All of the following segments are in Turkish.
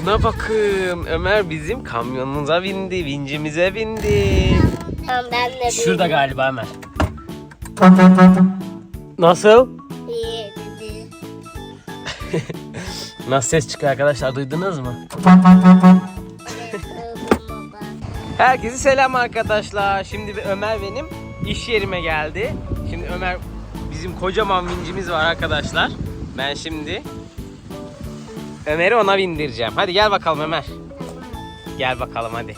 Şuna bakın. Ömer bizim kamyonumuza bindi, vincimize bindi. Tamam ben de Şurada galiba Ömer. Nasıl? İyi dedi. Nasıl ses çıkıyor arkadaşlar duydunuz mu? Herkese selam arkadaşlar. Şimdi bir Ömer benim iş yerime geldi. Şimdi Ömer bizim kocaman vincimiz var arkadaşlar. Ben şimdi Ömer'i ona bindireceğim. Hadi gel bakalım Ömer. Gel bakalım hadi.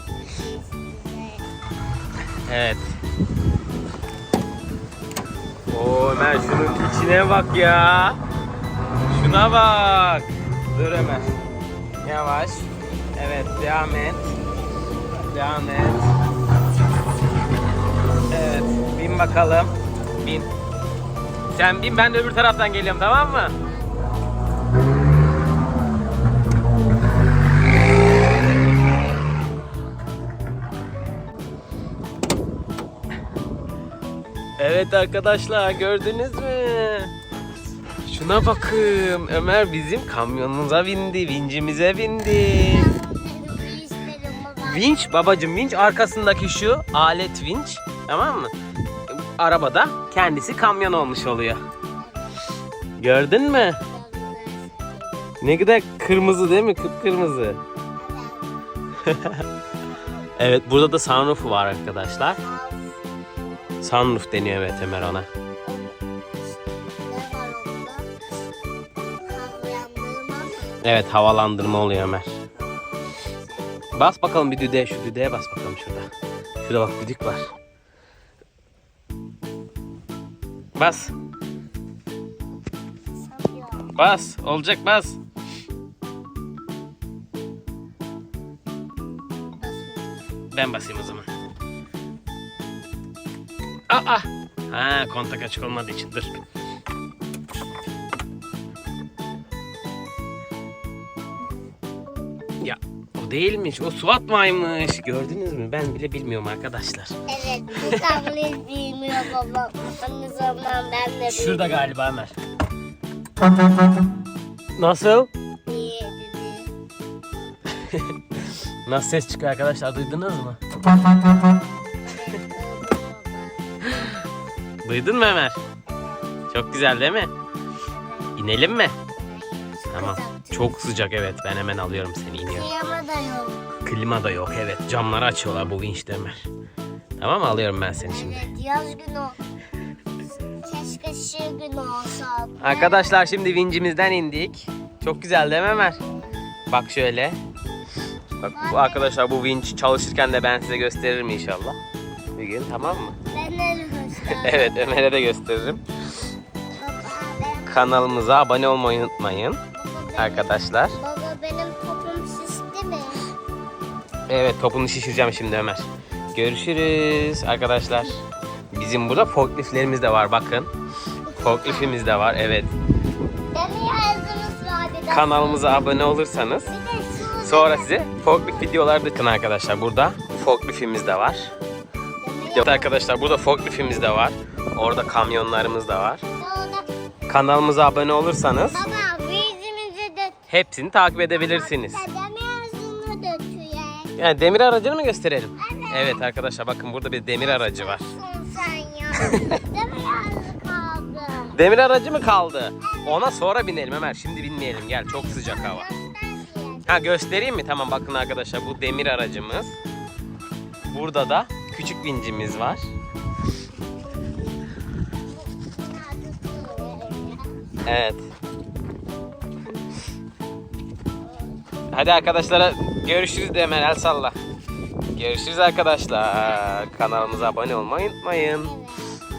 Evet. Oo Ömer şunun içine bak ya. Şuna bak. Dur Ömer. Yavaş. Evet devam et. Devam et. Evet, bin bakalım. Bin. Sen bin, ben de öbür taraftan geliyorum tamam mı? Evet arkadaşlar gördünüz mü? Şuna bakın. Ömer bizim kamyonumuza bindi, vincimize bindi. Vinç babacım vinç arkasındaki şu alet vinç tamam mı? Arabada kendisi kamyon olmuş oluyor. Gördün mü? Ne kadar kırmızı değil mi? Kıpkırmızı. evet burada da sunroof var arkadaşlar. Sunroof deniyor evet Ömer ona. Evet havalandırma oluyor Ömer. Bas bakalım bir düdüğe şu düdüğe bas bakalım şurada. Şurada bak düdük var. Bas. Bas. Olacak bas. Ben basayım o zaman. Aa. Ha kontak açık olmadığı için dur. Ya o değilmiş. O SWAT maymış. Gördünüz mü? Ben bile bilmiyorum arkadaşlar. Evet, bu tablet bilmiyor baba. Onun zaman ben de Şurada galiba Ömer. Nasıl? İyi dedi. Nasıl ses çıkıyor arkadaşlar duydunuz mu? Duydun mu Ömer? Çok güzel değil mi? İnelim mi? Tamam. Çok sıcak evet. Ben hemen alıyorum seni iniyorum. Kıyama da yok. Klima da yok evet. Camları açıyorlar bu vinçte Ömer. Tamam mı? Alıyorum ben seni şimdi. Evet, yaz günü. Keşke şey günü olsa. Arkadaşlar şimdi vincimizden indik. Çok güzel değil mi Ömer? Bak şöyle. Bak bu arkadaşlar bu vinç çalışırken de ben size gösteririm inşallah. Bir gün tamam mı? Ben. Evet Ömer'e de gösteririm. Kanalımıza abone olmayı unutmayın arkadaşlar. baba benim topum şişti mi? Evet topunu şişireceğim şimdi Ömer. Görüşürüz arkadaşlar. Bizim burada forkliftlerimiz de var bakın. Forkliftimiz de var evet. Kanalımıza abone olursanız sonra size forklift videolar bakın arkadaşlar. Burada forkliftimiz de var. Evet arkadaşlar burada forkliftimiz de var. Orada kamyonlarımız da var. Kanalımıza abone olursanız baba yüzümüzü de hepsini takip edebilirsiniz. Yani demir aracını mı gösterelim? Evet. Evet arkadaşlar bakın burada bir demir aracı var. Nasılsın sen ya? demir yazı kaldı. Demir aracı mı kaldı? Ona sonra binelim Ömer. Şimdi binmeyelim. Gel çok sıcak hava. Ha göstereyim mi? Tamam bakın arkadaşlar bu demir aracımız. Burada da küçük vincimiz var. Evet. Hadi arkadaşlara görüşürüz de Ömer el salla. Görüşürüz arkadaşlar. Kanalımıza abone olmayı unutmayın.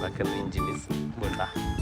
Bakın vincimiz burada.